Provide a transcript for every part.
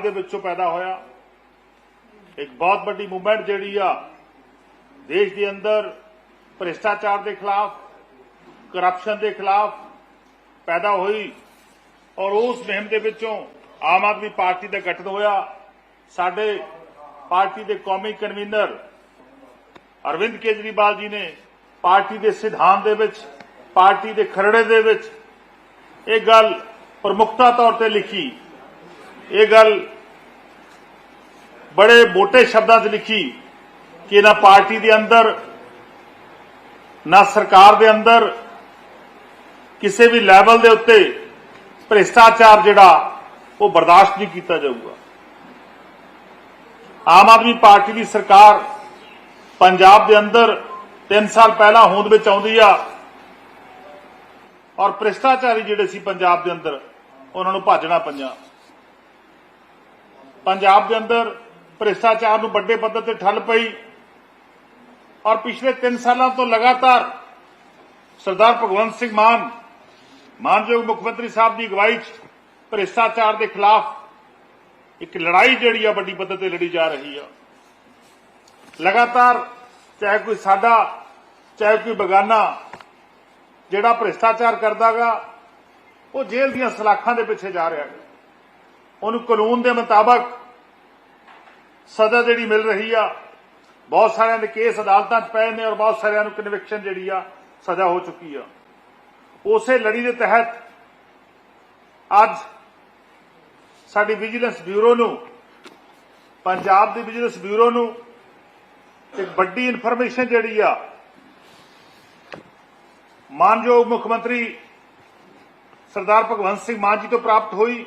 ਦੇ ਵਿੱਚੋਂ ਪੈਦਾ ਹੋਇਆ। ਇੱਕ ਬਹੁਤ ਵੱਡੀ ਮੂਵਮੈਂਟ ਜਿਹੜੀ ਆ, ਦੇਸ਼ ਦੇ ਅੰਦਰ ਭ੍ਰਿਸ਼ਟਾਚਾਰ ਦੇ ਖਿਲਾਫ ਕਰਪਸ਼ਨ ਦੇ ਖਿਲਾਫ ਪੈਦਾ ਹੋਈ ਔਰ ਉਸ ਮੁਹਿੰਮ ਦੇ ਵਿੱਚੋਂ ਆਮ ਆਦਮੀ ਪਾਰਟੀ ਦਾ ਗਠਨ ਹੋਇਆ। ਸਾਡੇ ਪਾਰਟੀ ਦੇ ਕੌਮੀ ਕਨਵੀਨਰ ਅਰਵਿੰਦ ਕੇਜਰੀਵਾਲ ਜੀ ਨੇ ਪਾਰਟੀ ਦੇ ਸਿਧਾਂਤ ਦੇ ਵਿੱਚ, ਪਾਰਟੀ ਦੇ ਖਰੜੇ ਦੇ ਵਿੱਚ ਇਹ ਗੱਲ ਪ੍ਰਮੁੱਖਤਾ ਤੌਰ ਤੇ ਲਿਖੀ। ਇਹ ਗੱਲ ਬੜੇ ਮੋٹے ਸ਼ਬਦਾਂ 'ਚ ਲਿਖੀ ਕਿ ਨਾ ਪਾਰਟੀ ਦੇ ਅੰਦਰ, ਨਾ ਸਰਕਾਰ ਦੇ ਅੰਦਰ, ਕਿਸੇ ਵੀ ਲੈਵਲ ਦੇ ਉੱਤੇ ਭ੍ਰਿਸ਼ਟਾਚਾਰ ਜਿਹੜਾ, ਉਹ ਬਰਦਾਸ਼ਤ ਨਹੀਂ ਕੀਤਾ ਜਾਊਗਾ। ਆਮ ਆਦਮੀ ਪਾਰਟੀ ਦੀ ਸਰਕਾਰ ਪੰਜਾਬ ਦੇ ਅੰਦਰ 3 ਸਾਲ ਪਹਿਲਾਂ ਹੋਂਦ ਵਿੱਚ ਆਉਂਦੀ ਆ ਔਰ ਭ੍ਰਿਸ਼ਟਾਚਾਰੀ ਜਿਹੜੇ ਸੀ ਪੰਜਾਬ ਦੇ ਅੰਦਰ, ਉਹਨਾਂ ਨੂੰ ਭਾਜਣਾ ਪੰਜਾ। ਪੰਜਾਬ ਦੇ ਅੰਦਰ ਭ੍ਰਿਸ਼ਟਾਚਾਰ ਨੂੰ ਵੱਡੇ ਪੱਧਰ ਤੇ ਠੱਲ ਪਈ ਔਰ ਪਿਛਲੇ 3 ਸਾਲਾਂ ਤੋਂ ਲਗਾਤਾਰ ਸਰਦਾਰ ਭਗਵੰਤ ਸਿੰਘ ਮਾਨ, ਮਾਨਯੋਗ ਮੁੱਖ ਮੰਤਰੀ ਸਾਹਿਬ ਦੀ ਅਗਵਾਈ 'ਚ ਭ੍ਰਿਸ਼ਟਾਚਾਰ ਦੇ ਖਿਲਾਫ ਇੱਕ ਲੜਾਈ ਜਿਹੜੀ ਆ ਵੱਡੀ ਪੱਧਰ ਤੇ ਲੜੀ ਜਾ ਰਹੀ ਆ। ਲਗਾਤਾਰ ਚਾਹੇ ਕੋਈ ਸਾਡਾ, ਚਾਹੇ ਕੋਈ ਬਗਾਨਾ ਜਿਹੜਾ ਭ੍ਰਿਸ਼ਟਾਚਾਰ ਕਰਦਾਗਾ ਉਹ ਜੇਲ੍ਹ ਦੀਆਂ ਸਲਾਖਾਂ ਦੇ ਪਿੱਛੇ ਜਾ ਰਿਹਾ ਹੈ ਉਹਨੂੰ ਕਾਨੂੰਨ ਦੇ ਮੁਤਾਬਕ ਸਜ਼ਾ ਜਿਹੜੀ ਮਿਲ ਰਹੀ ਆ, ਬਹੁਤ ਸਾਰਿਆਂ ਦੇ ਕੇਸ ਅਦਾਲਤਾਂ 'ਚ ਪਏ ਨੇ ਔਰ ਬਹੁਤ ਸਾਰਿਆਂ ਨੂੰ ਕਨਵਿਕਸ਼ਨ ਜਿਹੜੀ ਆ, ਸਜ਼ਾ ਹੋ ਚੁੱਕੀ ਆ। ਉਸੇ ਲੜੀ ਦੇ ਤਹਿਤ ਅੱਜ ਸਾਡੀ ਵਿਜੀਲੈਂਸ ਬਿਊਰੋ ਨੂੰ, ਪੰਜਾਬ ਦੀ ਵਿਜੀਲੈਂਸ ਬਿਊਰੋ ਨੂੰ ਇੱਕ ਵੱਡੀ ਇਨਫੋਰਮੇਸ਼ਨ ਜਿਹੜੀ ਆ, ਮਾਨਯੋਗ ਮੁੱਖ ਮੰਤਰੀ ਸਰਦਾਰ ਭਗਵੰਤ ਸਿੰਘ ਮਾਨ ਜੀ ਤੋਂ ਪ੍ਰਾਪਤ ਹੋਈ।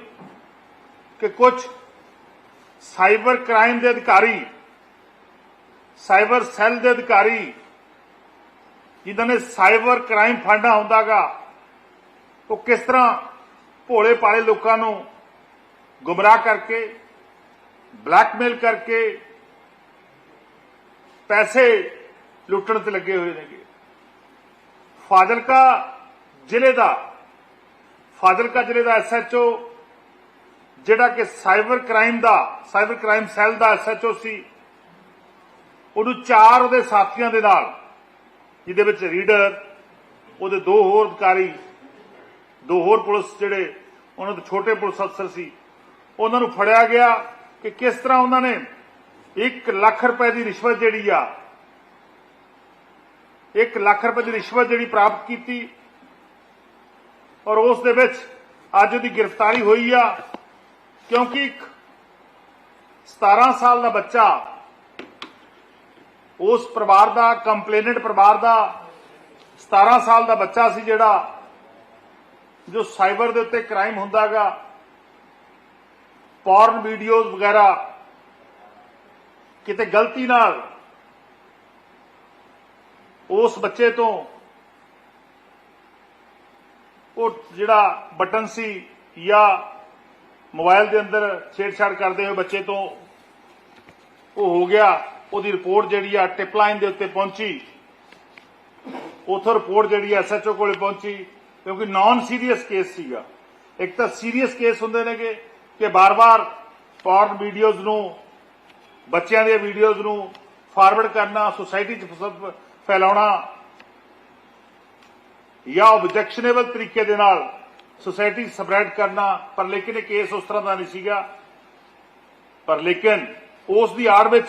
ਕਿ ਕੁਝ ਸਾਈਬਰ ਕ੍ਰਾਈਮ ਦੇ ਅਧਿਕਾਰੀ, ਸਾਈਬਰ ਸੈੱਲ ਦੇ ਅਧਿਕਾਰੀ, ਜਿਨ੍ਹਾਂ ਨੇ ਸਾਈਬਰ ਕ੍ਰਾਈਮ ਫਾਂਡਾ ਹੁੰਦਾਗਾ, ਉਹ ਕਿਸ ਤਰ੍ਹਾਂ ਭੋਲੇ ਪਾਲੇ ਲੋਕਾਂ ਨੂੰ ਗੁੰਮਰਾਹ ਕਰਕੇ, ਬਲੈਕਮੇਲ ਕਰਕੇ ਪੈਸੇ ਲੁੱਟਣ ਤੇ ਲੱਗੇ ਹੋਏ ਨੇਗੇ? ਫਾਜ਼ਿਲਕਾ ਜ਼ਿਲ੍ਹੇ ਦਾ, ਫਾਜ਼ਿਲਕਾ ਜ਼ਿਲ੍ਹੇ ਦਾ ਐਸਐਚਓ ਜਿਹੜਾ ਕਿ ਸਾਈਬਰ ਕ੍ਰਾਈਮ ਦਾ, ਸਾਈਬਰ ਕ੍ਰਾਈਮ ਸੈੱਲ ਦਾ ਐਸਐਚਓ ਸੀ, ਉਹਨੂੰ ਚਾਰ ਉਹਦੇ ਸਾਥੀਆਂ ਦੇ ਨਾਲ, ਜਿਹਦੇ ਵਿੱਚ ਰੀਡਰ, ਉਹਦੇ ਦੋ ਹੋਰ ਅਧਿਕਾਰੀ, ਦੋ ਹੋਰ ਪੁਲਿਸ ਜਿਹੜੇ ਉਹਨਾਂ ਦੇ ਛੋਟੇ ਪੁਲਿਸ ਅਫਸਰ ਸੀ, ਉਹਨਾਂ ਨੂੰ ਫੜਿਆ ਗਿਆ ਕਿ ਕਿਸ ਤਰ੍ਹਾਂ ਉਹਨਾਂ ਨੇ 1 ਲੱਖ ਰੁਪਏ ਦੀ ਰਿਸ਼ਵਤ ਜਿਹੜੀ ਆ 1 ਲੱਖ ਰੁਪਏ ਦੀ ਰਿਸ਼ਵਤ ਜਿਹੜੀ ਪ੍ਰਾਪਤ ਕੀਤੀ ਔਰ ਉਸ ਦੇ ਵਿੱਚ ਅੱਜ ਉਹਦੀ ਗ੍ਰਿਫਤਾਰੀ ਹੋਈ ਆ। ਕਿਉਂਕਿ ਇੱਕ 17 ਸਾਲ ਦਾ ਬੱਚਾ ਉਸ ਪਰਿਵਾਰ ਦਾ, ਕੰਪਲੇਨੈਂਟ ਪਰਿਵਾਰ ਦਾ 17 ਸਾਲ ਦਾ ਬੱਚਾ ਸੀ ਜਿਹੜਾ ਜੋ ਸਾਈਬਰ ਦੇ ਉੱਤੇ ਕ੍ਰਾਈਮ ਹੁੰਦਾਗਾ, ਪੌਰਨ ਵੀਡੀਓਜ਼ ਵਗੈਰਾ ਕਿਤੇ ਗਲਤੀ ਨਾਲ ਉਸ ਬੱਚੇ ਤੋਂ ਉਹ ਜਿਹੜਾ ਬਟਨ ਸੀ ਜਾਂ ਮੋਬਾਈਲ ਦੇ ਅੰਦਰ ਛੇੜਛਾੜ ਕਰਦੇ ਹੋਏ ਬੱਚੇ ਤੋਂ ਉਹ ਹੋ ਗਿਆ, ਉਹਦੀ ਰਿਪੋਰਟ ਜਿਹੜੀ ਆ ਟਿਪਲਾਈਨ ਦੇ ਉੱਤੇ ਪਹੁੰਚੀ। ਉਥੋਂ ਰਿਪੋਰਟ ਜਿਹੜੀ ਐਸਐਚਓ ਕੋਲੇ ਪਹੁੰਚੀ, ਕਿਉਂਕਿ ਨਾਨ ਸੀਰੀਅਸ ਕੇਸ ਸੀਗਾ। ਇੱਕ ਤਾਂ ਸੀਰੀਅਸ ਕੇਸ ਹੁੰਦੇ ਨੇਗੇ ਕਿ ਬਾਰ-ਬਾਰ ਪੌਰਨ ਵੀਡੀਓਜ਼ ਨੂੰ, ਬੱਚਿਆਂ ਦੀਆਂ ਵੀਡੀਓਜ਼ ਨੂੰ ਫਾਰਵਰਡ ਕਰਨਾ ਸੋਸਾਇਟੀ 'ਚ ਫੈਲਾਉਣਾ ਜਾਂ ਆਬਜੈਕਸ਼ਨੇਬਲ ਤਰੀਕੇ ਦੇ ਨਾਲ ਸੋਸਾਇਟੀ ਸਪਰੈਡ ਕਰਨਾ, ਪਰ ਲੇਕਿਨ ਇਹ ਕੇਸ ਉਸ ਤਰ੍ਹਾਂ ਦਾ ਨਹੀਂ ਸੀਗਾ। ਪਰ ਲੇਕਿਨ ਉਸ ਦੀ ਆੜ ਵਿੱਚ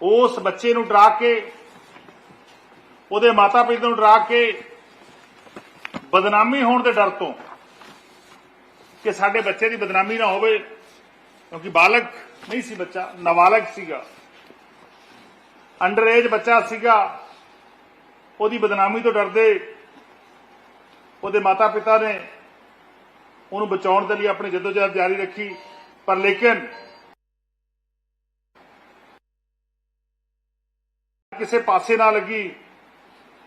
ਉਸ ਬੱਚੇ ਨੂੰ ਡਰਾ ਕੇ, ਉਹਦੇ ਮਾਤਾ ਪਿਤਾ ਨੂੰ ਡਰਾ ਕੇ ਬਦਨਾਮੀ ਹੋਣ ਦੇ ਡਰ ਤੋਂ ਕਿ ਸਾਡੇ ਬੱਚੇ ਦੀ ਬਦਨਾਮੀ ਨਾ ਹੋਵੇ, ਕਿਉਂਕਿ ਬਾਲਕ ਨਹੀਂ ਸੀ ਬੱਚਾ, ਨਾਬਾਲਗ ਸੀਗਾ। ਅੰਡਰ ਏਜ ਬੱਚਾ ਸੀਗਾ। ਉਹਦੀ ਬਦਨਾਮੀ ਤੋਂ ਡਰਦੇ ਉਹਦੇ ਮਾਤਾ ਪਿਤਾ ਨੇ ਉਹਨੂੰ ਬਚਾਉਣ ਦੇ ਲਈ ਆਪਣੀ ਜਦੋਜਹਿਦ ਜਾਰੀ ਰੱਖੀ, ਪਰ ਲੇਕਿਨ ਕਿਸੇ ਪਾਸੇ ਨਾ ਲੱਗੀ,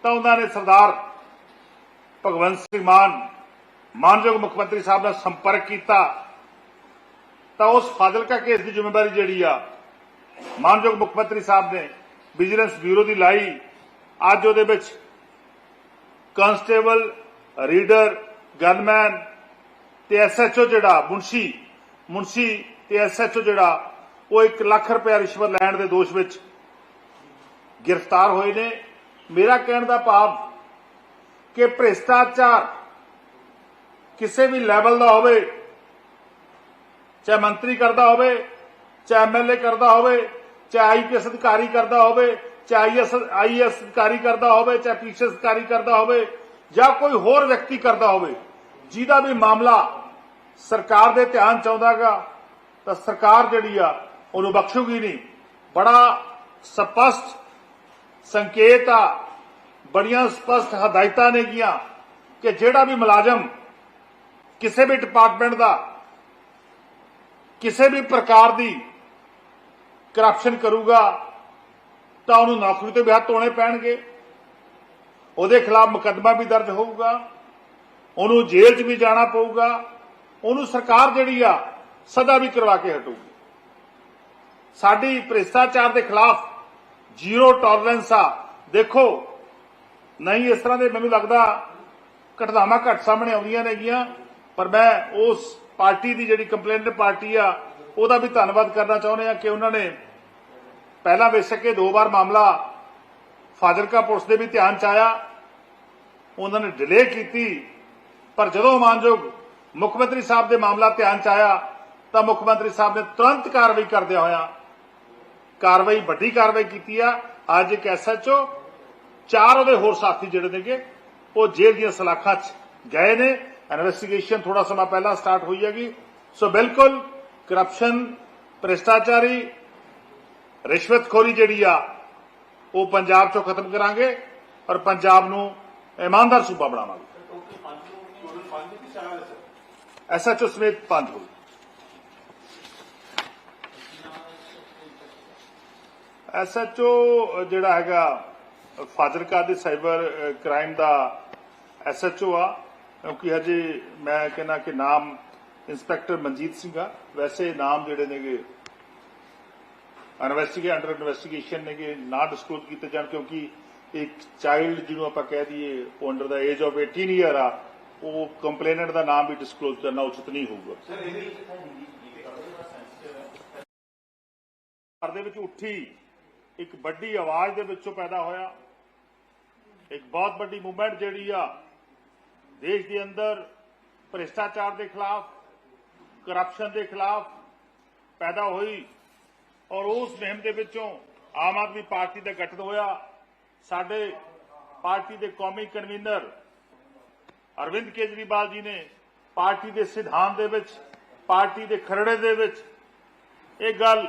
ਤਾਂ ਉਹਨਾਂ ਨੇ ਸਰਦਾਰ ਭਗਵੰਤ ਸਿੰਘ ਮਾਨ, ਮਾਨਯੋਗ ਮੁੱਖ ਮੰਤਰੀ ਸਾਹਿਬ ਨਾਲ ਸੰਪਰਕ ਕੀਤਾ। ਤਾਂ ਉਸ ਫਾਜ਼ਿਲਕਾ ਕੇਸ ਦੀ ਜ਼ਿੰਮੇਵਾਰੀ ਜਿਹੜੀ ਆ, ਮਾਨਯੋਗ ਮੁੱਖ ਮੰਤਰੀ ਸਾਹਿਬ ਨੇ ਵਿਜੀਲੈਂਸ ਬਿਊਰੋ ਦੀ ਲਾਈ। ਅੱਜ ਉਹਦੇ ਵਿੱਚ ਕਾਂਸਟੇਬਲ ਰੀਡਰ, ਗਨਮੈਨ ਤੇ ਐਸਐਚਓ ਜਿਹੜਾ ਮੁੰਸੀ ਮੁੰਸ਼ੀ ਤੇ ਐਸਐਚਓ ਜਿਹੜਾ, ਉਹ 1 ਲੱਖ ਰੁਪਏ ਰਿਸ਼ਵਤ ਲੈਣ ਦੇ ਦੋਸ਼ ਵਿੱਚ ਗ੍ਰਿਫਤਾਰ ਹੋਏ ਨੇ। ਮੇਰਾ ਕਹਿਣ ਦਾ ਭਾਵ ਕਿ ਭ੍ਰਿਸ਼ਟਾਚਾਰ ਕਿਸੇ ਵੀ ਲੈਵਲ ਦਾ ਹੋਵੇ, ਚਾਹੇ ਮੰਤਰੀ ਕਰਦਾ ਹੋਵੇ, ਚਾਹੇ ਐਮਐਲਏ ਕਰਦਾ ਹੋਵੇ, ਚਾਹੇ ਆਈਪੀਐਸ ਅਧਿਕਾਰੀ ਕਰਦਾ ਹੋਵੇ, ਚਾਹੇ ਆਈਐਸ ਆਈਐਸ ਅਧਿਕਾਰੀ ਕਰਦਾ ਹੋਵੇ, ਚਾਹੇ ਪੀਸੀਐਸ ਅਧਿਕਾਰੀ ਕਰਦਾ ਹੋਵੇ ਜਾਂ ਕੋਈ ਹੋਰ ਵਿਅਕਤੀ ਕਰਦਾ ਹੋਵੇ, ਜਿਹਦਾ ਵੀ ਮਾਮਲਾ ਸਰਕਾਰ ਦੇ ਧਿਆਨ ਚ ਆਉਂਦਾਗਾ ਤਾਂ ਸਰਕਾਰ ਜਿਹੜੀ ਆ, ਉਹਨੂੰ ਬਖਸ਼ੂਗੀ ਨਹੀਂ। ਬੜਾ ਸਪਸ਼ਟ ਸੰਕੇਤ ਆ, ਬੜੀਆਂ ਸਪਸ਼ਟ ਹਦਾਇਤਾਂ ਨੇਗੀਆਂ ਕਿ ਜਿਹੜਾ ਵੀ ਮੁਲਾਜ਼ਮ ਕਿਸੇ ਵੀ ਡਿਪਾਰਟਮੈਂਟ ਦਾ, ਕਿਸੇ ਵੀ ਪ੍ਰਕਾਰ ਦੀ ਕਰਪਸ਼ਨ ਕਰੂਗਾ, ਤਾਂ ਉਹਨੂੰ ਨੌਕਰੀ ਤੋਂ ਵੀ ਹੱਥ ਧੋਣੇ ਪੈਣਗੇ। ਉਹਦੇ ਖਿਲਾਫ ਮੁਕੱਦਮਾ ਵੀ ਦਰਜ ਹੋਊਗਾ, ਉਹਨੂੰ ਜੇਲ੍ਹ 'ਚ ਵੀ ਜਾਣਾ ਪਊਗਾ, ਉਹਨੂੰ ਸਰਕਾਰ ਜਿਹੜੀ ਆ ਸਦਾ ਵੀ ਕਰਵਾ ਕੇ ਹਟੂਗੀ। ਸਾਡੀ ਭ੍ਰਿਸ਼ਟਾਚਾਰ ਦੇ ਖਿਲਾਫ ਜ਼ੀਰੋ ਟੋਲਰੈਂਸ ਆ। ਦੇਖੋ, ਨਹੀਂ ਇਸ ਤਰ੍ਹਾਂ ਦੇ ਮੈਨੂੰ ਲੱਗਦਾ ਘਟਨਾਵਾਂ ਘੱਟ ਸਾਹਮਣੇ ਆਉਂਦੀਆਂ ਨੇਗੀਆਂ, ਪਰ ਮੈਂ ਉਸ ਪਾਰਟੀ ਦੀ ਜਿਹੜੀ ਕੰਪਲੇਂਟ ਪਾਰਟੀ ਆ, ਉਹਦਾ ਵੀ ਧੰਨਵਾਦ ਕਰਨਾ ਚਾਹੁੰਦੇ ਆ ਕਿ ਉਹਨਾਂ ਨੇ ਪਹਿਲਾਂ ਬੇਸ਼ੱਕ ਇਹ ਦੋ ਵਾਰ ਮਾਮਲਾ ਫਾਜ਼ਿਲਕਾ ਪੁਲਿਸ ਦੇ ਵੀ ਧਿਆਨ ਚ ਆਇਆ। ਉਹਨਾਂ ਨੇ ਡਿਲੇ ਕੀਤੀ। ਪਰ ਜਦੋਂ ਮਾਨਯੋਗ ਮੁੱਖ ਮੰਤਰੀ ਸਾਹਿਬ ਦੇ ਮਾਮਲਾ ਧਿਆਨ ਚ ਆਇਆ, ਤਾਂ ਮੁੱਖ ਮੰਤਰੀ ਸਾਹਿਬ ਨੇ ਤੁਰੰਤ ਕਾਰਵਾਈ ਕਰਦਿਆਂ ਹੋਇਆ ਕਾਰਵਾਈ, ਵੱਡੀ ਕਾਰਵਾਈ ਕੀਤੀ ਆ। ਅੱਜ ਇੱਕ ਐਸਐਚਓ ਚਾਰ ਉਹਦੇ ਹੋਰ ਸਾਥੀ ਜਿਹੜੇ ਨੇਗੇ, ਉਹ ਜੇਲ੍ਹ ਦੀਆਂ ਸਲਾਖਾਂ 'ਚ ਗਏ ਨੇ। ਇਨਵੈਸਟੀਗੇਸ਼ਨ ਥੋੜਾ ਸਮਾਂ ਪਹਿਲਾਂ ਸਟਾਰਟ ਹੋਈ ਹੈਗੀ। ਸੋ ਬਿਲਕੁਲ ਕਰਪਸ਼ਨ, ਭ੍ਰਿਸ਼ਟਾਚਾਰੀ, ਰਿਸ਼ਵਤਖੋਰੀ ਜਿਹੜੀ ਆ ਉਹ ਪੰਜਾਬ 'ਚੋਂ ਖਤਮ ਕਰਾਂਗੇ ਔਰ ਪੰਜਾਬ ਨੂੰ ਇਮਾਨਦਾਰ ਸੂਬਾ ਬਣਾਵਾਂਗੇ। ਐਸਐਚਓ ਸਮੇਤ ਪੰਜ ਹੋਏ ਐਸਐਚਓ ਜਿਹੜਾ ਹੈਗਾ, ਫਾਜ਼ਿਲਕਾ ਦੇ ਸਾਈਬਰ ਕ੍ਰਾਈਮ ਦਾ ਐਸਐਚਓ ਆ। ਕਿਉਂਕਿ ਹਜੇ ਮੈਂ ਕਹਿੰਦਾ ਕਿ ਨਾਮ ਇੰਸਪੈਕਟਰ ਮਨਜੀਤ ਸਿੰਘ ਆ। ਵੈਸੇ ਨਾਮ ਜਿਹੜੇ ਨੇਗੇ ਇਨਵੈਸਟੀਗੇ ਅੰਡਰ ਇਨਵੈਸਟੀਗੇਸ਼ਨ ਨੇਗੇ ਨਾ ਡਿਸਕਲੋਜ਼ ਕੀਤੇ ਜਾਣ ਕਿਉਂਕਿ ਇੱਕ ਚਾਈਲਡ ਜਿਹਨੂੰ ਆਪਾਂ ਕਹਿ ਦਈਏ ਉਹ under the age of 18 year ਆ ਉਹ ਕੰਪਲੇਨੈਂਟ ਦਾ ਨਾਮ ਵੀ ਡਿਸਕਲੋਜ਼ ਕਰਨਾ ਉਚਿਤ ਨਹੀਂ ਹੋਊਗਾ। ਘਰ ਦੇ ਵਿੱਚ ਉੱਠੀ ਇੱਕ ਵੱਡੀ ਆਵਾਜ਼ ਦੇ ਵਿੱਚੋਂ ਪੈਦਾ ਹੋਇਆ। ਇੱਕ ਬਹੁਤ ਵੱਡੀ ਮੂਵਮੈਂਟ ਜਿਹੜੀ ਆ ਦੇਸ਼ ਦੇ ਅੰਦਰ ਭ੍ਰਿਸ਼ਟਾਚਾਰ ਦੇ ਖਿਲਾਫ ਕਰਪਸ਼ਨ ਦੇ ਖਿਲਾਫ ਪੈਦਾ ਹੋਈ। ਔਰ ਉਸ ਮੁਹਿੰਮ ਦੇ ਵਿੱਚੋਂ ਆਮ ਆਦਮੀ ਪਾਰਟੀ ਦਾ ਗਠਨ ਹੋਇਆ। ਸਾਡੇ ਪਾਰਟੀ ਦੇ ਕੌਮੀ ਕਨਵੀਨਰ ਅਰਵਿੰਦ ਕੇਜਰੀਵਾਲ ਜੀ ਨੇ ਪਾਰਟੀ ਦੇ ਸਿਧਾਂਤ ਦੇ ਵਿੱਚ, ਪਾਰਟੀ ਦੇ ਖਰੜੇ ਦੇ ਵਿੱਚ ਇਹ ਗੱਲ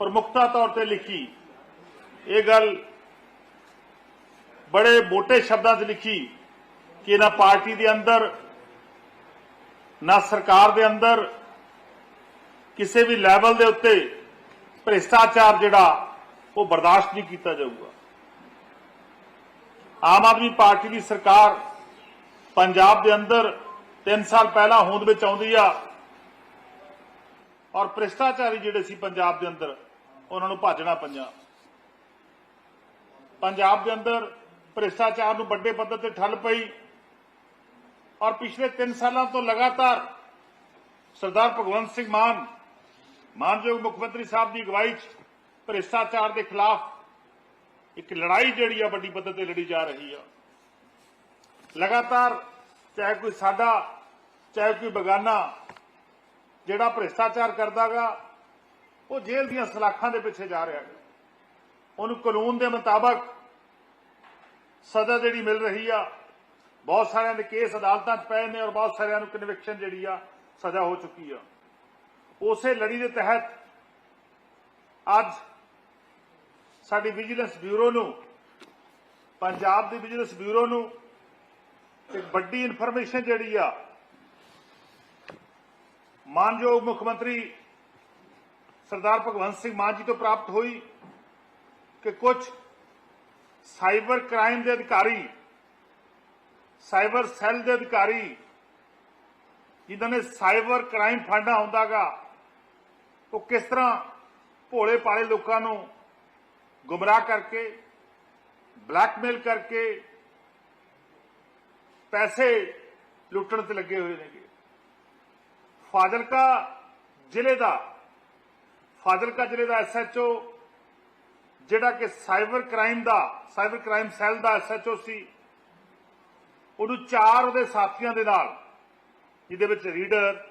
ਪ੍ਰਮੁੱਖਤਾ ਤੌਰ ਤੇ ਲਿਖੀ। ਇਹ ਗੱਲ ਬੜੇ ਮੋٹے ਸ਼ਬਦਾਂ 'ਚ ਲਿਖੀ ਕਿ ਨਾ ਪਾਰਟੀ ਦੇ ਅੰਦਰ, ਨਾ ਸਰਕਾਰ ਦੇ ਅੰਦਰ ਕਿਸੇ ਵੀ ਲੈਵਲ ਦੇ ਉੱਤੇ ਭ੍ਰਿਸ਼ਟਾਚਾਰ ਜਿਹੜਾ, ਉਹ ਬਰਦਾਸ਼ਤ ਨਹੀਂ ਕੀਤਾ ਜਾਊਗਾ। ਆਮ ਆਦਮੀ ਪਾਰਟੀ ਦੀ ਸਰਕਾਰ ਪੰਜਾਬ ਦੇ ਅੰਦਰ 3 ਸਾਲ ਪਹਿਲਾਂ ਹੋਂਦ ਵਿੱਚ ਆਉਂਦੀ ਆ ਔਰ ਭ੍ਰਿਸ਼ਟਾਚਾਰੀ ਜਿਹੜੇ ਸੀ ਪੰਜਾਬ ਦੇ ਅੰਦਰ, ਉਹਨਾਂ ਨੂੰ ਭਾਜਣਾ ਪੰਜਾਂ ਪੰਜਾਬ ਦੇ ਅੰਦਰ ਭ੍ਰਿਸ਼ਟਾਚਾਰ ਨੂੰ ਵੱਡੇ ਪੱਧਰ ਤੇ ਠੱਲ ਪਈ ਔਰ ਪਿਛਲੇ 3 ਸਾਲਾਂ ਤੋਂ ਲਗਾਤਾਰ ਸਰਦਾਰ ਭਗਵੰਤ ਸਿੰਘ ਮਾਨ ਮਾਨਯੋਗ ਮੁੱਖ ਮੰਤਰੀ ਸਾਹਿਬ ਦੀ ਅਗਵਾਈ 'ਚ ਭ੍ਰਿਸ਼ਟਾਚਾਰ ਦੇ ਖਿਲਾਫ ਇੱਕ ਲੜਾਈ ਜਿਹੜੀ ਆ ਵੱਡੀ ਪੱਧਰ ਤੇ ਲੜੀ ਜਾ ਰਹੀ ਆ। ਲਗਾਤਾਰ ਚਾਹੇ ਕੋਈ ਸਾਡਾ, ਚਾਹੇ ਕੋਈ ਬਗਾਨਾ ਜਿਹੜਾ ਭ੍ਰਿਸ਼ਟਾਚਾਰ ਕਰਦਾਗਾ, ਉਹ ਜੇਲ੍ਹ ਦੀਆਂ ਸਲਾਖਾਂ ਦੇ ਪਿੱਛੇ ਜਾ ਰਿਹਾ ਹੈ। ਉਹਨੂੰ ਕਾਨੂੰਨ ਦੇ ਮੁਤਾਬਕ ਸਜ਼ਾ ਜਿਹੜੀ ਮਿਲ ਰਹੀ ਆ, ਬਹੁਤ ਸਾਰਿਆਂ ਦੇ ਕੇਸ ਅਦਾਲਤਾਂ 'ਚ ਪਏ ਨੇ ਔਰ ਬਹੁਤ ਸਾਰਿਆਂ ਨੂੰ ਕਨਵਿਕਸ਼ਨ ਜਿਹੜੀ ਆ, ਸਜ਼ਾ ਹੋ ਚੁੱਕੀ ਆ। ਉਸੇ ਲੜੀ ਦੇ ਤਹਿਤ ਅੱਜ ਸਾਡੀ ਵਿਜੀਲੈਂਸ ਬਿਊਰੋ ਨੂੰ, ਪੰਜਾਬ ਦੀ ਵਿਜੀਲੈਂਸ ਬਿਊਰੋ ਨੂੰ ਇੱਕ ਵੱਡੀ ਇਨਫੋਰਮੇਸ਼ਨ ਜਿਹੜੀ ਆ, ਮਾਨਯੋਗ ਮੁੱਖ ਮੰਤਰੀ ਸਰਦਾਰ ਭਗਵੰਤ ਸਿੰਘ ਮਾਨ ਜੀ ਤੋਂ ਪ੍ਰਾਪਤ ਹੋਈ ਕਿ ਕੁਝ ਸਾਈਬਰ ਕ੍ਰਾਈਮ ਦੇ ਅਧਿਕਾਰੀ, ਸਾਈਬਰ ਸੈੱਲ ਦੇ ਅਧਿਕਾਰੀ, ਜਿਨ੍ਹਾਂ ਨੇ ਸਾਈਬਰ ਕ੍ਰਾਈਮ ਫਾਂਡਾ ਹੁੰਦਾਗਾ ਉਹ ਕਿਸ ਤਰ੍ਹਾਂ ਭੋਲੇ ਪਾਲੇ ਲੋਕਾਂ ਨੂੰ ਗੁੰਮਰਾਹ ਕਰਕੇ, ਬਲੈਕਮੇਲ ਕਰਕੇ ਪੈਸੇ ਲੁੱਟਣ ਤੇ ਲੱਗੇ ਹੋਏ ਨੇਗੇ? ਫਾਜ਼ਿਲਕਾ ਜ਼ਿਲ੍ਹੇ ਦਾ, ਫਾਜ਼ਿਲਕਾ ਜ਼ਿਲ੍ਹੇ ਦਾ ਐਸਐਚਓ ਜਿਹੜਾ ਕਿ ਸਾਈਬਰ ਕ੍ਰਾਈਮ ਦਾ, ਸਾਈਬਰ ਕ੍ਰਾਈਮ ਸੈੱਲ ਦਾ ਐਸਐਚਓ ਸੀ, ਉਹਨੂੰ ਚਾਰ ਉਹਦੇ ਸਾਥੀਆਂ ਦੇ ਨਾਲ, ਜਿਹਦੇ ਵਿੱਚ ਰੀਡਰ,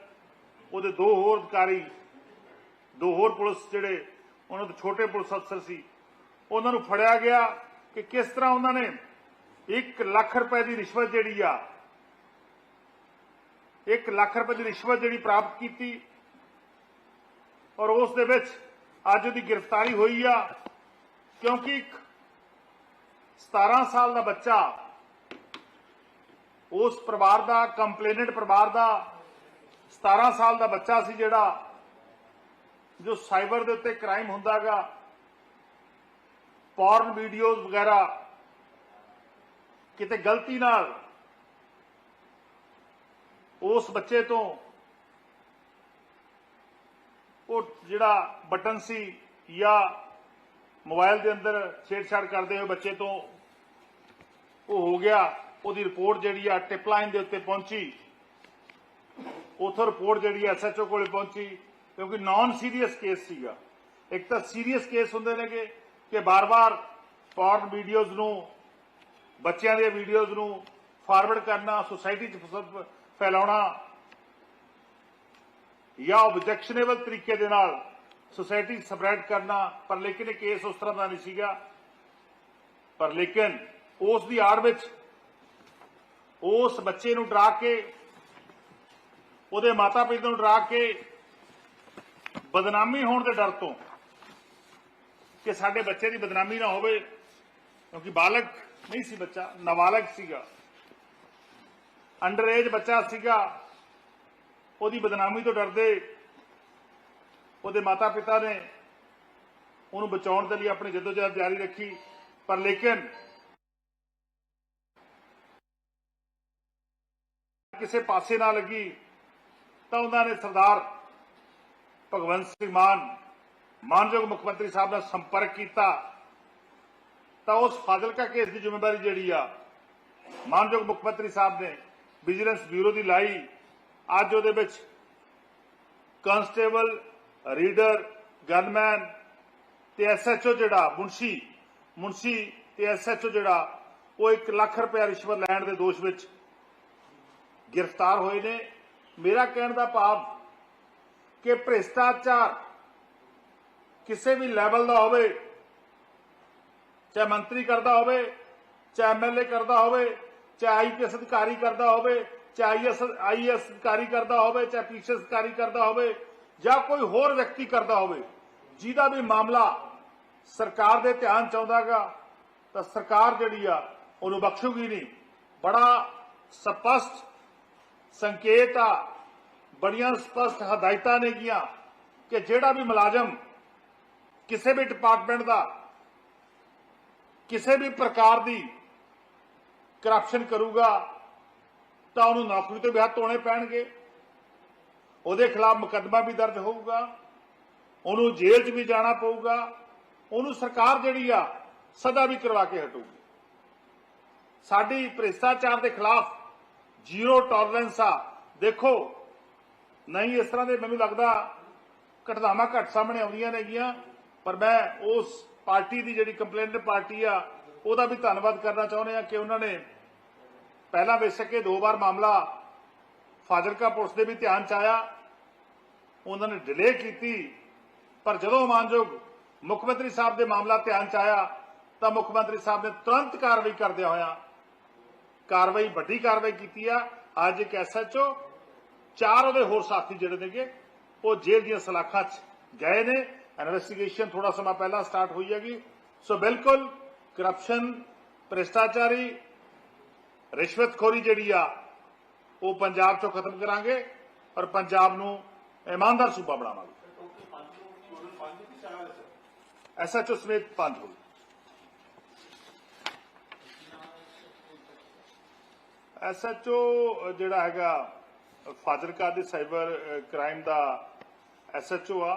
ਉਹਦੇ ਦੋ ਹੋਰ ਅਧਿਕਾਰੀ ਦੋ ਹੋਰ ਪੁਲਿਸ ਜਿਹੜੇ ਉਹਨਾਂ ਦੇ ਛੋਟੇ ਪੁਲਿਸ ਅਫਸਰ ਸੀ, ਉਹਨਾਂ ਨੂੰ ਫੜਿਆ ਗਿਆ ਕਿ ਕਿਸ ਤਰ੍ਹਾਂ ਉਹਨਾਂ ਨੇ 1 ਲੱਖ ਰੁਪਏ ਦੀ ਰਿਸ਼ਵਤ ਜਿਹੜੀ ਆ 1 ਲੱਖ ਰੁਪਏ ਦੀ ਰਿਸ਼ਵਤ ਜਿਹੜੀ ਪ੍ਰਾਪਤ ਕੀਤੀ ਔਰ ਉਸ ਦੇ ਵਿੱਚ ਅੱਜ ਉਹਦੀ ਗ੍ਰਿਫਤਾਰੀ ਹੋਈ ਆ, ਕਿਉਂਕਿ ਇੱਕ 17 ਸਾਲ ਦਾ ਬੱਚਾ, ਉਸ ਪਰਿਵਾਰ ਦਾ, ਕੰਪਲੇਨੈਂਟ ਪਰਿਵਾਰ ਦਾ 17 ਸਾਲ ਦਾ ਬੱਚਾ ਸੀ ਜਿਹੜਾ ਜੋ ਸਾਈਬਰ ਦੇ ਉੱਤੇ ਕ੍ਰਾਈਮ ਹੁੰਦਾਗਾ ਪੌਰਨ ਵੀਡੀਓਜ਼ ਵਗੈਰਾ, ਕਿਤੇ ਗਲਤੀ ਨਾਲ, ਉਸ ਬੱਚੇ ਤੋਂ ਉਹ ਜਿਹੜਾ ਬਟਨ ਸੀ ਜਾਂ ਮੋਬਾਈਲ ਦੇ ਅੰਦਰ ਛੇੜਛਾੜ ਕਰਦੇ ਹੋਏ ਬੱਚੇ ਤੋਂ ਉਹ ਹੋ ਗਿਆ, ਉਹਦੀ ਰਿਪੋਰਟ ਜਿਹੜੀ ਆ ਟਿਪ ਲਾਈਨ ਦੇ ਉੱਤੇ ਪਹੁੰਚੀ। ਉਥੋਂ ਰਿਪੋਰਟ ਜਿਹੜੀ ਐਸਐਚਓ ਕੋਲੇ ਪਹੁੰਚੀ। ਕਿਉਂਕਿ ਨਾਨ ਸੀਰੀਅਸ ਕੇਸ ਸੀਗਾ। ਇੱਕ ਤਾਂ ਸੀਰੀਅਸ ਕੇਸ ਹੁੰਦੇ ਨੇਗੇ ਕਿ ਬਾਰ-ਬਾਰ ਪੌਰਨ ਵੀਡੀਓਜ਼ ਨੂੰ, ਬੱਚਿਆਂ ਦੀਆਂ ਵੀਡੀਓਜ਼ ਨੂੰ ਫਾਰਵਰਡ ਕਰਨਾ ਸੋਸਾਇਟੀ 'ਚ ਫੈਲਾਉਣਾ ਜਾਂ ਆਬਜੈਕਸ਼ਨੇਬਲ ਤਰੀਕੇ ਦੇ ਨਾਲ ਸੋਸਾਇਟੀ ਸਪਰੈਡ ਕਰਨਾ, ਪਰ ਲੇਕਿਨ ਇਹ ਕੇਸ ਉਸ ਤਰ੍ਹਾਂ ਦਾ ਨਹੀਂ ਸੀਗਾ। ਪਰ ਲੇਕਿਨ ਉਸ ਦੀ ਆੜ ਵਿੱਚ ਉਸ ਬੱਚੇ ਨੂੰ ਡਰਾ ਕੇ, ਉਹਦੇ ਮਾਤਾ ਪਿਤਾ ਨੂੰ ਡਰਾ ਕੇ ਬਦਨਾਮੀ ਹੋਣ ਦੇ ਡਰ ਤੋਂ ਕਿ ਸਾਡੇ ਬੱਚੇ ਦੀ ਬਦਨਾਮੀ ਨਾ ਹੋਵੇ, ਕਿਉਂਕਿ ਬਾਲਗ ਨਹੀਂ ਸੀ ਬੱਚਾ, ਨਾਬਾਲਗ ਸੀਗਾ। ਅੰਡਰ ਏਜ ਬੱਚਾ ਸੀਗਾ। ਉਹਦੀ ਬਦਨਾਮੀ ਤੋਂ ਡਰਦੇ ਉਹਦੇ ਮਾਤਾ ਪਿਤਾ ਨੇ ਉਹਨੂੰ ਬਚਾਉਣ ਦੇ ਲਈ ਆਪਣੀ ਜਦੋਜਹਿਦ ਜਾਰੀ ਰੱਖੀ, ਪਰ ਲੇਕਿਨ ਕਿਸੇ ਪਾਸੇ ਨਾ ਲੱਗੀ ਤਾਂ ਉਹਨਾਂ ਨੇ ਸਰਦਾਰ ਭਗਵੰਤ ਸਿੰਘ ਮਾਨ, ਮਾਨਯੋਗ ਮੁੱਖ ਮੰਤਰੀ ਸਾਹਿਬ ਨਾਲ ਸੰਪਰਕ ਕੀਤਾ, ਤਾਂ ਉਸ ਫਾਜ਼ਿਲਕਾ ਕੇਸ ਦੀ ਜ਼ਿੰਮੇਵਾਰੀ ਜਿਹੜੀ ਆ, ਮਾਨਯੋਗ ਮੁੱਖ ਮੰਤਰੀ ਸਾਹਿਬ ਨੇ ਵਿਜੀਲੈਂਸ ਬਿਊਰੋ ਦੀ ਲਾਈ। ਅੱਜ ਉਹਦੇ ਵਿੱਚ ਕਨਸਟੇਬਲ ਰੀਡਰ, ਗਨਮੈਨ ਤੇ ਐਸਐਚਓ ਜਿਹੜਾ ਮੁੰਸੀ ਮੁੰਸੀ ਤੇ ਐਸਐਚਓ ਜਿਹੜਾ, ਉਹ 1 ਲੱਖ ਰੁਪਏ ਰਿਸ਼ਵਤ ਲੈਣ ਦੇ ਦੋਸ਼ ਵਿੱਚ ਗ੍ਰਿਫਤਾਰ ਹੋਏ ਨੇ। ਮੇਰਾ ਕਹਿਣ ਦਾ ਭਾਵ ਕਿ ਭ੍ਰਿਸ਼ਟਾਚਾਰ ਕਿਸੇ ਵੀ ਲੈਵਲ ਦਾ ਹੋਵੇ, ਚਾਹੇ ਮੰਤਰੀ ਕਰਦਾ ਹੋਵੇ, ਚਾਹੇ ਐਮਐਲਏ ਕਰਦਾ ਹੋਵੇ, ਚਾਹੇ ਆਈਪੀਐਸ ਅਧਿਕਾਰੀ ਕਰਦਾ ਹੋਵੇ, ਚਾਹੇ ਆਈਐਸ ਆਈਐਸ ਅਧਿਕਾਰੀ ਕਰਦਾ ਹੋਵੇ, ਚਾਹੇ ਪੀਸੀਐਸ ਅਧਿਕਾਰੀ ਕਰਦਾ ਹੋਵੇ, ਜਾਂ ਕੋਈ ਹੋਰ ਵਿਅਕਤੀ ਕਰਦਾ ਹੋਵੇ, ਜਿਹਦਾ ਵੀ ਮਾਮਲਾ ਸਰਕਾਰ ਦੇ ਧਿਆਨ ਚ ਆਉਂਦਾਗਾ ਤਾਂ ਸਰਕਾਰ ਜਿਹੜੀ ਆ, ਉਹਨੂੰ ਬਖਸ਼ੂਗੀ ਨਹੀਂ। ਬੜਾ ਸਪਸ਼ਟ ਸੰਕੇਤ ਆ ਬੜੀਆਂ ਸਪਸ਼ਟ ਹਦਾਇਤਾਂ ਨੇਗੀਆਂ ਕਿ ਜਿਹੜਾ ਵੀ ਮੁਲਾਜ਼ਮ ਕਿਸੇ ਵੀ ਡਿਪਾਰਟਮੈਂਟ ਦਾ, ਕਿਸੇ ਵੀ ਪ੍ਰਕਾਰ ਦੀ ਕਰਪਸ਼ਨ ਕਰੂਗਾ, ਤਾਂ ਉਹਨੂੰ ਨੌਕਰੀ ਤੋਂ ਵੀ ਹੱਥ ਧੋਣੇ ਪੈਣਗੇ। ਉਹਦੇ ਖਿਲਾਫ ਮੁਕੱਦਮਾ ਵੀ ਦਰਜ ਹੋਊਗਾ, ਉਹਨੂੰ ਜੇਲ੍ਹ 'ਚ ਵੀ ਜਾਣਾ ਪਊਗਾ, ਉਹਨੂੰ ਸਰਕਾਰ ਜਿਹੜੀ ਆ ਸਦਾ ਵੀ ਕਰਵਾ ਕੇ ਹਟੂਗੀ। ਸਾਡੀ ਭ੍ਰਿਸ਼ਟਾਚਾਰ ਦੇ ਖਿਲਾਫ ਜ਼ੀਰੋ ਟੋਲਰੈਂਸ ਆ। ਦੇਖੋ ਨਹੀਂ, ਇਸ ਤਰ੍ਹਾਂ ਦੇ ਮੈਨੂੰ ਲੱਗਦਾ ਘਟਨਾਵਾਂ ਘੱਟ ਸਾਹਮਣੇ ਆਉਂਦੀਆਂ ਨੇਗੀਆਂ, ਪਰ ਮੈਂ ਉਸ ਪਾਰਟੀ ਦੀ ਜਿਹੜੀ ਕੰਪਲੇਂਟ ਪਾਰਟੀ ਆ, ਉਹਦਾ ਵੀ ਧੰਨਵਾਦ ਕਰਨਾ ਚਾਹੁੰਦੇ ਆ ਕਿ ਉਹਨਾਂ ਨੇ ਪਹਿਲਾਂ ਬੇਸ਼ੱਕ ਦੋ ਵਾਰ ਮਾਮਲਾ ਫਾਜ਼ਿਲਕਾ ਪੁਲਿਸ ਦੇ ਵੀ ਧਿਆਨ ਚ ਆਇਆ। ਉਹਨਾਂ ਨੇ ਡਿਲੇ ਕੀਤੀ, ਪਰ ਜਦੋਂ ਮਾਨਯੋਗ ਮੁੱਖ ਮੰਤਰੀ ਸਾਹਿਬ ਦੇ ਮਾਮਲਾ ਧਿਆਨ ਚ ਆਇਆ, ਤਾਂ ਮੁੱਖ ਮੰਤਰੀ ਸਾਹਿਬ ਨੇ ਤੁਰੰਤ ਕਾਰਵਾਈ ਕਰਦਿਆਂ ਹੋਇਆ ਕਾਰਵਾਈ ਵੱਡੀ ਕਾਰਵਾਈ ਕੀਤੀ ਆ। ਅੱਜ ਇੱਕ ਐਸਐਚਓ ਚਾਰ ਉਹਦੇ ਹੋਰ ਸਾਥੀ ਜਿਹੜੇ ਨੇਗੇ, ਉਹ ਜੇਲ੍ਹ ਦੀਆਂ ਸਲਾਖਾਂ 'ਚ ਗਏ ਨੇ। ਇਨਵੈਸਟੀਗੇਸ਼ਨ ਥੋੜਾ ਸਮਾਂ ਪਹਿਲਾਂ ਸਟਾਰਟ ਹੋਈ ਹੈਗੀ। ਸੋ ਬਿਲਕੁਲ ਕਰਪਸ਼ਨ ਭ੍ਰਿਸ਼ਟਾਚਾਰੀ, ਰਿਸ਼ਵਤਖੋਰੀ ਜਿਹੜੀ ਆ, ਉਹ ਪੰਜਾਬ 'ਚੋਂ ਖਤਮ ਕਰਾਂਗੇ ਔਰ ਪੰਜਾਬ ਨੂੰ ਇਮਾਨਦਾਰ ਸੂਬਾ ਬਣਾਵਾਂਗੇ। ਐਸਐਚਓ ਸਮੇਤ ਪੰਜ ਹੋਏ ਐਸਐਚਓ ਜਿਹੜਾ ਹੈਗਾ ਫਾਜ਼ਿਲਕਾ ਦੇ ਸਾਈਬਰ ਕ੍ਰਾਈਮ ਦਾ ਐਸਐਚਓ ਆ।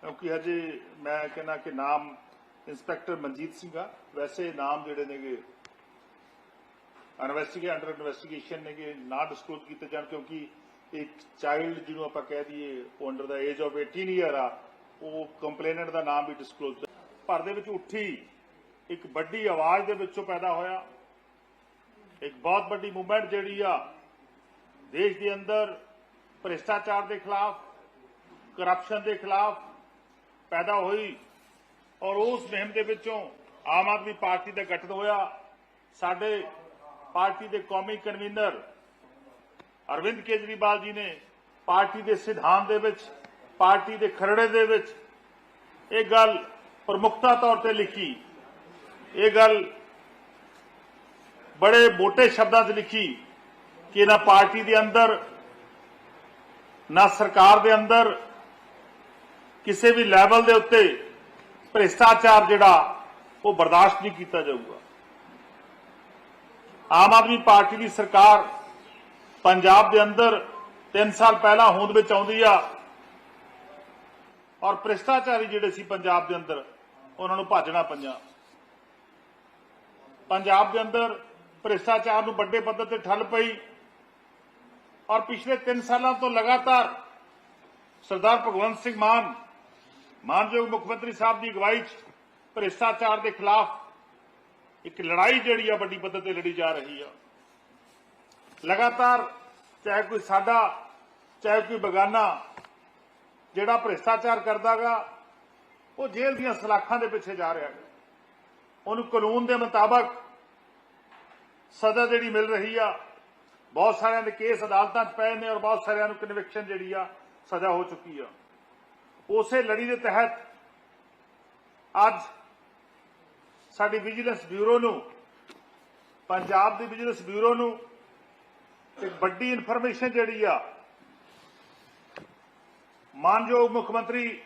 ਕਿਉਂਕਿ ਹਜੇ ਮੈਂ ਕਹਿੰਦਾ ਕਿ ਨਾਮ ਇੰਸਪੈਕਟਰ ਮਨਜੀਤ ਸਿੰਘ ਆ। ਵੈਸੇ ਨਾਮ ਜਿਹੜੇ ਨੇਗੇ ਇਨਵੈਸਟੀਗੇ ਅੰਡਰ ਇਨਵੈਸਟੀਗੇਸ਼ਨ ਨੇਗੇ, ਨਾ ਡਿਸਕਲੋਜ਼ ਕੀਤੇ ਜਾਣ ਕਿਉਂਕਿ ਇੱਕ ਚਾਈਲਡ ਜਿਹਨੂੰ ਆਪਾਂ ਕਹਿ ਦਈਏ ਉਹ under the age of 18 year ਆ, ਉਹ ਕੰਪਲੇਨੈਂਟ ਦਾ ਨਾਮ ਵੀ ਡਿਸਕਲੋਜ਼ ਭਰ ਦੇ ਵਿੱਚ ਉੱਠੀ, ਇੱਕ ਵੱਡੀ ਆਵਾਜ਼ ਦੇ ਵਿੱਚੋਂ ਪੈਦਾ ਹੋਇਆ। ਇੱਕ ਬਹੁਤ ਵੱਡੀ ਮੂਵਮੈਂਟ ਜਿਹੜੀ ਆ ਦੇਸ਼ ਦੇ ਅੰਦਰ ਭ੍ਰਿਸ਼ਟਾਚਾਰ ਦੇ ਖਿਲਾਫ ਕਰਪਸ਼ਨ ਦੇ ਖਿਲਾਫ ਪੈਦਾ ਹੋਈ ਔਰ ਉਸ ਮੁਹਿੰਮ ਦੇ ਵਿੱਚੋਂ ਆਮ ਆਦਮੀ ਪਾਰਟੀ ਦਾ ਗਠਨ ਹੋਇਆ। ਸਾਡੇ ਪਾਰਟੀ ਦੇ ਕੌਮੀ ਕਨਵੀਨਰ ਅਰਵਿੰਦ ਕੇਜਰੀਵਾਲ ਜੀ ਨੇ ਪਾਰਟੀ ਦੇ ਸਿਧਾਂਤ ਦੇ ਵਿੱਚ, ਪਾਰਟੀ ਦੇ ਖਰੜੇ ਦੇ ਵਿੱਚ ਇਹ ਗੱਲ ਪ੍ਰਮੁੱਖਤਾ ਤੌਰ ਤੇ ਲਿਖੀ। ਇਹ ਗੱਲ ਬੜੇ ਮੋٹے ਸ਼ਬਦਾਂ 'ਚ ਲਿਖੀ। ਕਿ ਨਾ ਪਾਰਟੀ ਦੇ ਅੰਦਰ, ਨਾ ਸਰਕਾਰ ਦੇ ਅੰਦਰ, ਕਿਸੇ ਵੀ ਲੈਵਲ ਦੇ ਉੱਤੇ ਭ੍ਰਿਸ਼ਟਾਚਾਰ ਜਿਹੜਾ, ਉਹ ਬਰਦਾਸ਼ਤ ਨਹੀਂ ਕੀਤਾ ਜਾਊਗਾ। ਆਮ ਆਦਮੀ ਪਾਰਟੀ ਦੀ ਸਰਕਾਰ ਪੰਜਾਬ ਦੇ ਅੰਦਰ 3 ਸਾਲ ਪਹਿਲਾਂ ਹੋਂਦ ਵਿੱਚ ਆਉਂਦੀ ਆ ਔਰ ਭ੍ਰਿਸ਼ਟਾਚਾਰੀ ਜਿਹੜੇ ਸੀ ਪੰਜਾਬ ਦੇ ਅੰਦਰ, ਉਹਨਾਂ ਨੂੰ ਭਾਜਣਾ ਪੰਜਾ ਪੰਜਾਬ ਦੇ ਅੰਦਰ ਭ੍ਰਿਸ਼ਟਾਚਾਰ ਨੂੰ ਵੱਡੇ ਪੱਧਰ ਤੇ ਠੱਲ ਪਈ। ਔਰ ਪਿਛਲੇ 3 ਸਾਲਾਂ ਤੋਂ ਲਗਾਤਾਰ ਸਰਦਾਰ ਭਗਵੰਤ ਸਿੰਘ ਮਾਨ, ਮਾਨਯੋਗ ਮੁੱਖ ਮੰਤਰੀ ਸਾਹਿਬ ਦੀ ਅਗਵਾਈ 'ਚ ਭ੍ਰਿਸ਼ਟਾਚਾਰ ਦੇ ਖਿਲਾਫ ਇੱਕ ਲੜਾਈ ਜਿਹੜੀ ਆ ਵੱਡੀ ਪੱਧਰ ਤੇ ਲੜੀ ਜਾ ਰਹੀ ਆ। ਲਗਾਤਾਰ ਚਾਹੇ ਕੋਈ ਸਾਡਾ, ਚਾਹੇ ਕੋਈ ਬਗਾਨਾ ਜਿਹੜਾ ਭ੍ਰਿਸ਼ਟਾਚਾਰ ਕਰਦਾਗਾ, ਉਹ ਜੇਲ੍ਹ ਦੀਆਂ ਸਲਾਖਾਂ ਦੇ ਪਿੱਛੇ ਜਾ ਰਿਹਾ ਹੈ। ਉਹਨੂੰ ਕਾਨੂੰਨ ਦੇ ਮੁਤਾਬਕ ਸਜ਼ਾ ਜਿਹੜੀ ਮਿਲ ਰਹੀ ਆ ਬਹੁਤ ਸਾਰਿਆਂ ਦੇ ਕੇਸ ਅਦਾਲਤਾਂ 'ਚ ਪਏ ਨੇ ਔਰ ਬਹੁਤ ਸਾਰਿਆਂ ਨੂੰ ਕਨਵਿਕਸ਼ਨ ਜਿਹੜੀ ਆ ਸਜ਼ਾ ਹੋ ਚੁੱਕੀ ਆ। ਉਸੇ ਲੜੀ ਦੇ ਤਹਿਤ ਅੱਜ ਸਾਡੀ ਵਿਜੀਲੈਂਸ ਬਿਊਰੋ ਨੂੰ, ਪੰਜਾਬ ਦੀ ਵਿਜੀਲੈਂਸ ਬਿਊਰੋ ਨੂੰ ਇੱਕ ਵੱਡੀ ਇਨਫੋਰਮੇਸ਼ਨ ਜਿਹੜੀ ਆ, ਮਾਨਯੋਗ ਮੁੱਖ ਮੰਤਰੀ